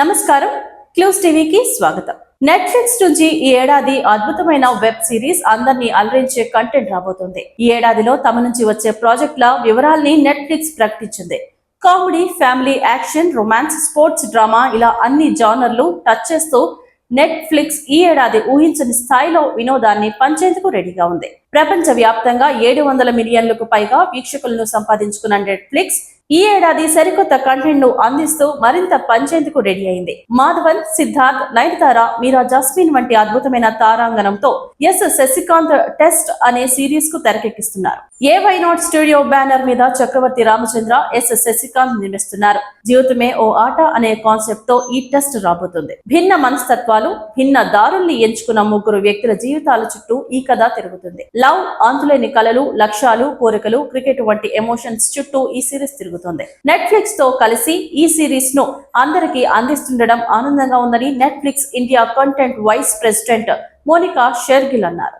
నమస్కారం. క్లూస్ టీవీకి స్వాగతం. నెట్ఫ్లిక్స్ నుంచి ఈ ఏడాది అద్భుతమైన వెబ్ సిరీస్ అందరినీ అలరించే కంటెంట్ రాబోతుంది. ఈ ఏడాదిలో తమ నుంచి వచ్చే ప్రాజెక్టుల వివరాల్ని నెట్ఫ్లిక్స్ ప్రకటించింది. Comedy family action romance sports drama ఇలా అన్ని జానర్లు టచ్ చేస్తూ నెట్ఫ్లిక్స్ ఈ ఏడాది ఊహించని స్థాయిలో వినోదాన్ని పంచేందుకు రెడీగా ఉంది. ప్రపంచ వ్యాప్తంగా ఏడు వందల మిలియన్లకు పైగా వీక్షకులను సంపాదించుకున్న నెట్ఫ్లిక్స్ ఈ ఏడాది సరికొత్త కంటెంట్ను అందిస్తూ మరింత పంచేందుకు రెడీ అయింది. మాధవన్ సిద్ధార్థ్ నయనతార మీరా జస్మిన్ వంటి అద్భుతమైన తారాంగణంతో ఎస్ శశికాంత్ టెస్ట్ అనే సిరీస్కు తెరకెక్కిస్తున్నారు. ఏ వై నాట్ స్టూడియో బ్యానర్ మీద చక్రవర్తి రామచంద్ర ఎస్ శశికాంత్ నిర్మిస్తున్నారు. జీవితమే ఓ ఆట అనే కాన్సెప్ట్తో ఈ టెస్ట్ రాబోతుంది. భిన్న మనస్తత్వాలు భిన్న దారుల్ని ఎంచుకున్న ముగ్గురు వ్యక్తుల జీవితాల చుట్టూ ఈ కథ తిరుగుతుంది. లవ్ అంతులేని కలలు లక్ష్యాలు కోరికలు క్రికెట్ వంటి ఎమోషన్స్ చుట్టూ ఈ సిరీస్ తిరుగుతుంది. నెట్ఫ్లిక్స్తో కలిసి ఈ సిరీస్ను అందరికీ అందిస్తుండడం ఆనందంగా ఉందని Netflix India content vice president Monika Shergill అన్నారు.